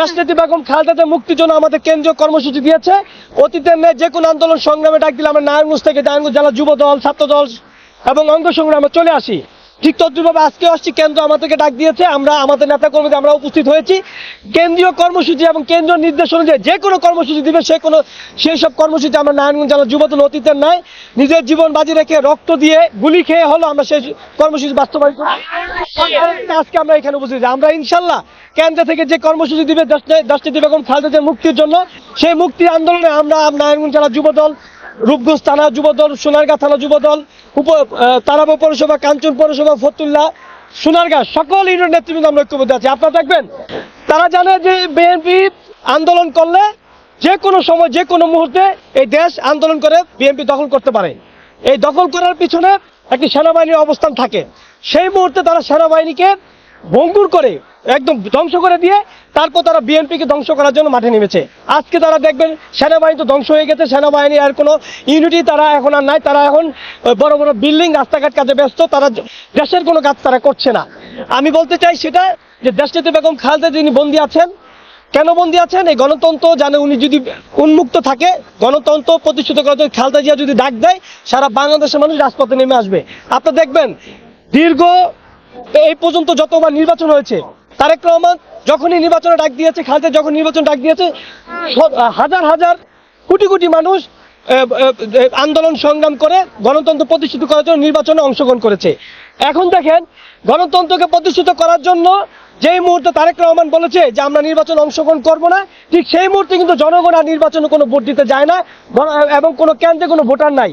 রাষ্ট্রপতি বেগম খালেদা মুক্তির জন্য আমাদের কেন্দ্রীয় কর্মসূচি দিয়েছে। অতীতের ন্যায় যে কোনো আন্দোলন সংগ্রামে ডাক দিলে আমরা নারায়ণগঞ্জ থেকে নারায়ণগঞ্জ জেলা যুব দল, ছাত্র দল এবং অঙ্গ সংগ্রামে চলে আসি। ঠিক তদ্রুপভাবে আজকে আসছি, কেন্দ্র আমাদেরকে ডাক দিয়েছে, আমরা আমাদের নেতা কর্মীদের আমরা উপস্থিত হয়েছি। কেন্দ্রীয় কর্মসূচি এবং কেন্দ্রীয় নির্দেশ অনুযায়ী যে কোনো কর্মসূচি দিবে, সে কোনো সেই সব কর্মসূচি আমরা নারায়ণগঞ্জ জেলা যুব দল অতীতের নাই নিজের জীবন বাজি রেখে রক্ত দিয়ে গুলি খেয়ে হলো আমরা সেই কর্মসূচি বাস্তবায়ন করি আজকে আমরা এখানে উপস্থিত আমরা ইনশাল্লাহ কেন্দ্র থেকে যে কর্মসূচি দিবে, দশটি বেগম খালেদা মুক্তির জন্য, সেই মুক্তি আন্দোলনে আমরা নারায়ণগঞ্জ জেলা যুব দল রূপগঞ্জ থানা যুব দল সোনারগাঁ থানা যুব দল উপ তারাবো পৌরসভা, কাঞ্চন পৌরসভা, ফতুল্লা, সোনারগাঁ, সকল ইউনিয়ন নেতৃবৃন্দ আমরা ঐক্যবদ্ধ আছি। আপনারা দেখবেন, তারা জানে যে বিএনপি আন্দোলন করলে যে কোনো সময়, যে কোনো মুহূর্তে এই দেশ আন্দোলন করে বিএনপি দখল করতে পারে। এই দখল করার পিছনে একটি সেনাবাহিনীর অবস্থান থাকে। সেই মুহূর্তে তারা সেনাবাহিনীকে ভঙ্গুর করে একদম ধ্বংস করে দিয়ে তারপর তারা বিএনপিকে ধ্বংস করার জন্য মাঠে নেমেছে। আজকে তারা দেখবেন সেনাবাহিনী তো ধ্বংস হয়ে গেছে, সেনাবাহিনী আর কোনো ইউনিটি তারা এখন আর নাই, তারা এখন বড় বড় বিল্ডিং রাস্তাঘাট কাজে ব্যস্ত, তারা দেশের কোনো কাজ তারা করছে না। আমি বলতে চাই সেটা যে দেশটিতে বেগম খালেদা যিনি বন্দী আছেন, কেন বন্দী আছেন? এই গণতন্ত্র জানে উনি যদি উন্মুক্ত থাকে, গণতন্ত্র প্রতিষ্ঠিত করার জন্য খালেদা জিয়া যদি ডাক দেয়, সারা বাংলাদেশের মানুষ রাজপথে নেমে আসবে। আপনারা দেখবেন দীর্ঘ এই পর্যন্ত যতবার নির্বাচন হয়েছে, তারেক রহমান যখনই নির্বাচনে ডাক দিয়েছে, খালেদা যখন নির্বাচন ডাক দিয়েছে হাজার হাজার কোটি কোটি মানুষ আন্দোলন সংগ্রাম করে গণতন্ত্র প্রতিষ্ঠিত করার জন্য নির্বাচনে অংশগ্রহণ করেছে। এখন দেখেন, গণতন্ত্রকে প্রতিষ্ঠিত করার জন্য যেই মুহূর্তে তারেক রহমান বলেছে যে আমরা নির্বাচনে অংশগ্রহণ করব না, ঠিক সেই মুহূর্তে কিন্তু জনগণ আর নির্বাচনে কোনো ভোট দিতে যায় না, এবং কোনো কেন্দ্রে কোনো ভোটার নাই।